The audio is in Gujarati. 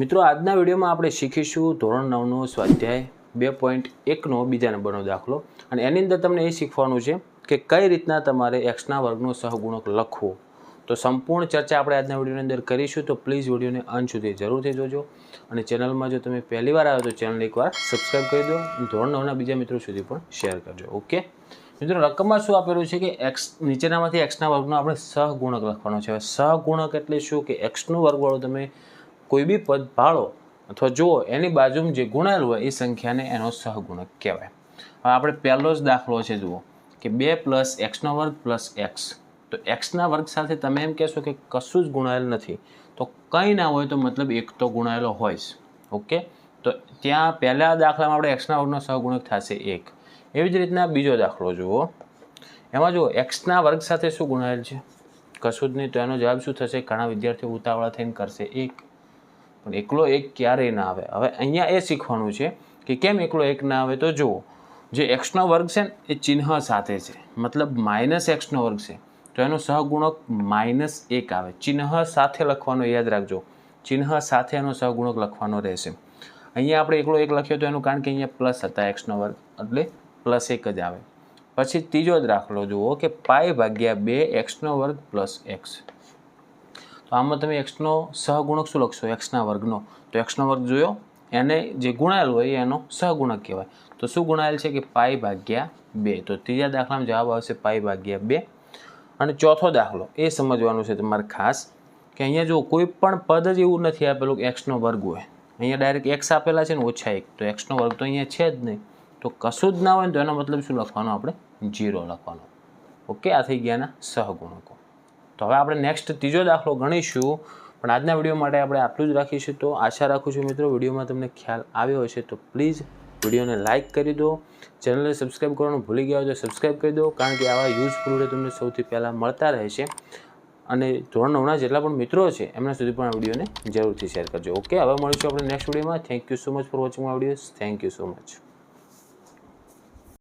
મિત્રો, આજના વિડીયોમાં આપણે શીખીશું ધોરણ નવનો સ્વાધ્યાય બે પોઈન્ટ એકનો બીજા નંબરનો દાખલો. અને એની અંદર તમને એ શીખવાનું છે કે કઈ રીતના તમારે એક્સના વર્ગનો સહગુણક લખવો. તો સંપૂર્ણ ચર્ચા આપણે આજના વિડીયોની અંદર કરીશું, તો પ્લીઝ વિડીયોને અંત સુધી જરૂરથી જોજો. અને ચેનલમાં જો તમે પહેલી વાર આવ્યો તો ચેનલ એકવાર સબસ્ક્રાઈબ કરી દો અને ધોરણ નવના બીજા મિત્રો સુધી પણ શેર કરજો, ઓકે? મિત્રો, રકમમાં શું આપેલું છે કે એક્સ, નીચેનામાંથી એક્સના વર્ગનો આપણે સહગુણક લખવાનો છે. હવે સહગુણક એટલે શું? કે એક્સનો વર્ગવાળો તમે કોઈ બી પદ ભાળો અથવા જુઓ, એની બાજુમાં જે ગુણાયેલું હોય, એ સંખ્યાને એનો સહગુણક કહેવાય. હવે આપણે પહેલો જ દાખલો છે, જુઓ, કે બે પ્લસ એક્સનો વર્ગ પ્લસ એક્સ. તો એક્સના વર્ગ સાથે તમે એમ કહેશો કે કશું જ ગુણાયેલ નથી. તો કંઈ ના હોય તો મતલબ એક તો ગુણાયેલો હોય જ. ઓકે? તો ત્યાં પહેલા દાખલામાં આપણે એક્સના વર્ગનો સહગુણક થશે એક. એવી જ રીતના બીજો દાખલો, જુઓ. એમાં જુઓ એક્સના વર્ગ સાથે શું ગુણાયેલ છે? કશું જ નહીં, તો એનો જવાબ શું થશે? ઘણા વિદ્યાર્થીઓ ઉતાવળા થઈને કરશે. એક. પણ એકલો એક ક્યારેય ના આવે? હવે અહીંયા એ શીખવાનું છે કે કેમ એકલો એક ના આવે? તો જુઓ, જે એક્સનો વર્ગ છે ને, એ ચિહ્ન સાથે છે. મતલબ માઇનસ એક્સનો વર્ગ છે. તો એનો સહગુણક માઇનસ એક આવે. ચિહ્ન સાથે લખવાનો યાદ રાખજો. ચિહ્ન સાથે એનો સહગુણક લખવાનો રહેશે. અહીંયા આપણે એકલો એક લખ્યો તો એનું કારણ કે અહીંયા પ્લસ હતા એક્સનો વર્ગ, એટલે પ્લસ એક જ આવે. પછી ત્રીજો જ દાખલો જુઓ કે પાય ભાગ્યા બે એક્સનો વર્ગ પ્લસ એક્સ તો આમાં તમે એક્સનો સહગુણક શું લખશો? એક્સના વર્ગનો. તો એક્સનો વર્ગ જોયો, એને જે ગુણાયેલ હોય એનો સહગુણક કહેવાય. તો શું ગુણાયેલ છે કે પાઈ ભાગ્યા બે? તો ત્રીજા દાખલામાં જવાબ આવશે પાઈ ભાગ્યા બે. અને ચોથો દાખલો, એ સમજવાનું છે તમારે ખાસ કે અહીંયા જો કોઈ પણ પદ જ એવું નથી આપેલું કે એક્સનો વર્ગ હોય. અહીંયા ડાયરેક્ટ એક્સ આપેલા છે ને ઓછા એક. તો એક્સનો વર્ગ તો અહીંયા છે જ નહીં. તો કશું જ ના હોય ને તો એનો મતલબ શું લખવાનો? આપણે જીરો લખવાનો. ઓકે? આ થઈ ગયાના સહગુણકો. તો હવે આપણે નેક્સ્ટ ત્રીજો દાખલો ગણીશું. પણ આજના વીડિયો માટે આપણે આટલું જ રાખીશું. તો આશા રાખું છું મિત્રો વિડીયોમાં તમને ખ્યાલ આવ્યો હશે, તો પ્લીઝ વિડીયોને લાઇક કરી દો. ચેનલને સબસ્ક્રાઈબ કરવાનું ભૂલી ગયા હોય તો સબસ્ક્રાઈબ કરી દો, કારણ કે આવા યુઝફુલ વીડિયો તમને સૌથી પહેલાં મળતા રહેશે. અને ધોરણ નવના જેટલા પણ મિત્રો છે, એમના સુધી પણ આ વિડીયોને જરૂરથી શેર કરજો. ઓકે હવે મળીશું આપણે નેક્સ્ટ વિડીયોમાં thank you so much for watching my videos thank you so much